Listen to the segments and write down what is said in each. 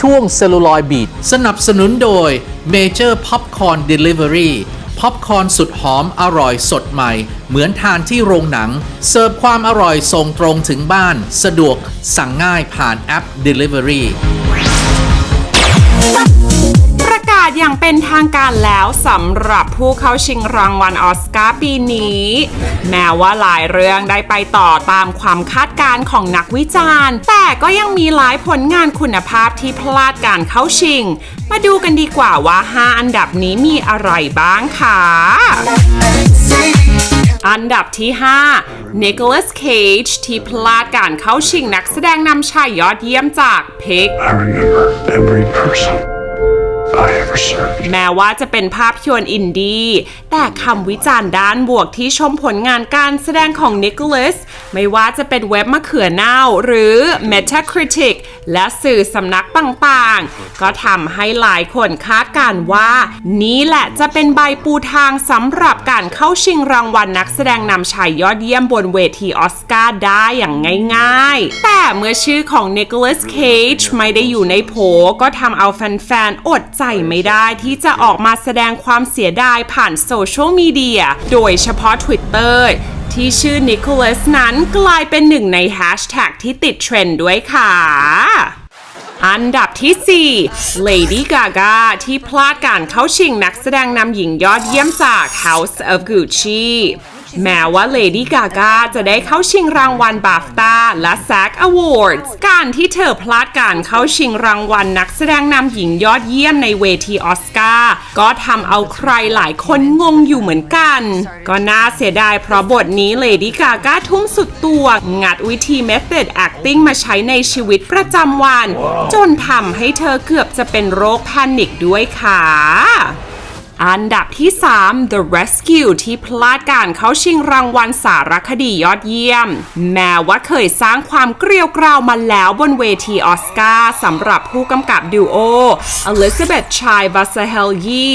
ช่วงเซลลูลอยบีดสนับสนุนโดย Major Popcorn Delivery พ็อปคอนสุดหอมอร่อยสดใหม่ เหมือนทานที่โรงหนัง เสิร์ฟความอร่อยส่งตรงถึงบ้าน สะดวกสั่งง่ายผ่านแอป Delivery ประกาศ อย่างเป็นทางการแล้วสำหรับผู้เข้าชิงรางวัลออสการ์ปีนี้ แม้ว่าหลายเรื่องได้ไปต่อตามความคาดการณ์ของนักวิจารณ์ แต่ก็ยังมีหลายผลงานคุณภาพที่พลาดการเข้าชิง มาดูกันดีกว่าว่า 5 อันดับนี้มีอะไรบ้างค่ะอันดับที่ 5 Nicholas Cage ที่พลาดการเข้าชิงนักแสดงนำชายยอดเยี่ยมจาก Pig I remember every person sir. แม้ว่าจะเป็นภาพยนตร์อินดี้แต่คำวิจารณ์ด้านบวกที่ชมผลงานการแสดงของนิโคลัสไม่ว่าจะเป็นเว็บมะเขือเน่าหรือ Metacritic และสื่อสำนักต่างๆ ก็ทำให้หลายคนคาดการณ์ว่า นี้แหละจะเป็นใบปูทางสำหรับการเข้าชิงรางวัลนักแสดงนำชายยอดเยี่ยมบนเวทีออสการ์ได้อย่างง่ายๆ แต่เมื่อชื่อของนิโคลัสเคจไม่ได้อยู่ในโผก็ทำเอาแฟนๆ อดใจไม่ได้ที่จะออกมาแสดงความเสียดายผ่านโซเชียลมีเดียโดยเฉพาะ Twitter ที่ชื่อนิโคลัสนั้นกลายเป็นหนึ่งในแฮชแท็กที่ติดเทรนด์ด้วยค่ะอันดับที่ 4 Lady Gaga ที่พลาดการเข้าชิงนักแสดงนำหญิงยอดเยี่ยมจาก House of Gucci แม้ว่า Lady Gaga จะได้เข้าชิงรางวัล BAFTA และ SAG Awards การที่เธอพลาดการเข้าชิงรางวัลนักแสดงนำหญิงยอดเยี่ยมในเวทีออสการ์ก็ทำเอาใครหลายคนงงอยู่เหมือนกัน ก็น่าเสียดายเพราะบทนี้ Lady Gaga ทุ่มสุดตัว งัดวิธี method acting มาใช้ในชีวิตประจำวัน จนทำให้เธอเกือบจะเป็นโรคแพนิคด้วยค่ะ อันดับที่ 3 The Rescue ที่พลาดการเข้าชิงรางวัลสารคดียอดเยี่ยม แม้ว่าเคยสร้างความเกลียวกราวมาแล้วบนเวทีออสการ์สำหรับผู้กำกับดูโอ Elizabeth Chai v a s a h e l y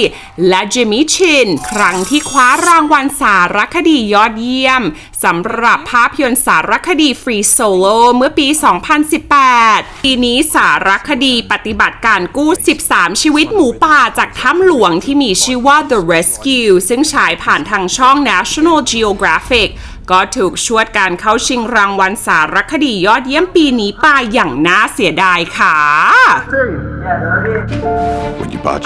และ Jimmy Chin ครั้งที่คว้ารางวัลสารคดียอดเยี่ยมสำหรับภาพยนตร์สารคดี Free Solo เมื่อปี 2018 ปีนี้สารคดีปฏิบัติการกู้ 13 ชีวิตหมูป่าจากถ้ำหลวงที่มีชื่อื่อว่า The Rescue ซึ่งฉายผ่านทางช่อง National Geographic ก็ถูกชวดการเข้าชิงรางวัลสารคดียอดเยี่ยมปีนี้ไปอย่างน่าเสียดายค่ะ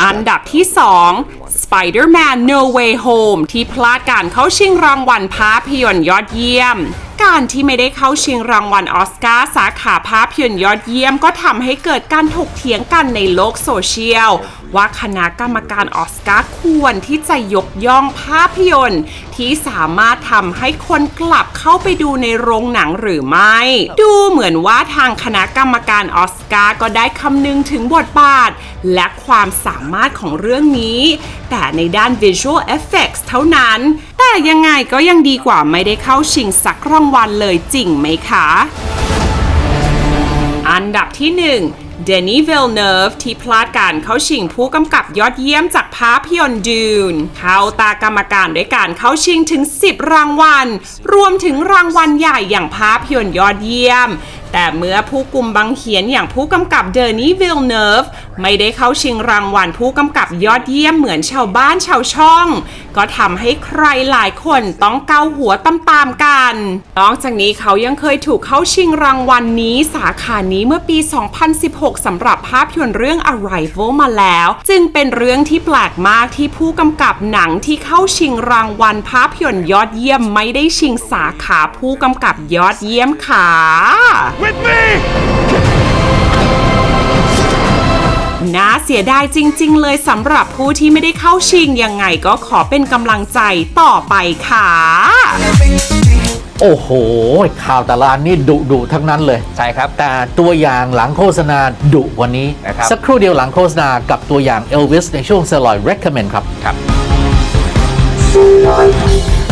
อันดับที่ 2 Spider-Man No Way Home ที่พลาดการเข้าชิงรางวัลภาพยนตร์ยอดเยี่ยม การที่ไม่ได้เข้าชิงรางวัลออสการ์สาขาภาพยนตร์ยอดเยี่ยม ก็ทำให้เกิดการถกเถียงกันในโลกโซเชียลว่าคณะกรรมการออสการ์ควรที่จะยกย่องภาพยนตร์ ที่สามารถทำให้คนกลับเข้าไปดูในโรงหนังหรือไม่ ดูเหมือนว่าทางคณะกรรมการออสการ์ก็ได้คำนึงถึงบทบาท และความสามารถของเรื่องนี้ แต่ในด้าน Visual Effects เท่านั้น แต่ยังไงก็ยังดีกว่าไม่ได้เข้าชิงสักรางวัลเลยจริงไหมคะ อันดับที่ 1 เดนิเวลเนิร์ฟที่พลาดการเข้าชิงผู้กำกับยอดเยี่ยมจากภาพยนตร์ดูนเข้าตากรรมการด้วยการเข้าชิงถึง 10 รางวัล รวมถึงรางวัลใหญ่อย่างภาพยนตร์ยอดเยี่ยม แต่เมื่อผู้กลุ่มบังเขียนอย่างผู้กำกับเดนิเวลเนิร์ฟ ไม่ได้เข้าชิงรางวัลผู้กำกับยอดเยี่ยมเหมือนชาวบ้านชาวช่อง ก็ทำให้ใครหลายคนต้องเกาหัวตามๆกัน นอกจากนี้เขายังเคยถูกเข้าชิงรางวัลนนี้สาขานี้เมื่อปี 2016สำหรับภาพยนตร์เรื่อง Arrival มาแล้ว จึงเป็นเรื่องที่แปลกมากที่ผู้กำกับหนังที่เข้าชิงรางวัลภาพยนตร์ยอดเยี่ยมไม่ได้ชิงสาขาผู้กำกับยอดเยี่ยมค่ะ with me! เสียดายจริง ๆ เลยสำหรับผู้ที่ไม่ได้เข้าชิงยังไงก็ขอเป็นกำลังใจต่อไปค่ะโอ้โห ข่าวแต่ละอันนี่ดุดุทั้งนั้นเลย ใช่ครับ แต่ตัวอย่างหลังโฆษณาดุกวันนี้นะครับสักครู่เดียวหลังโฆษณากับตัวอย่าง Elvis ในช่วง s e l o y Recommend ครับครับ Nine.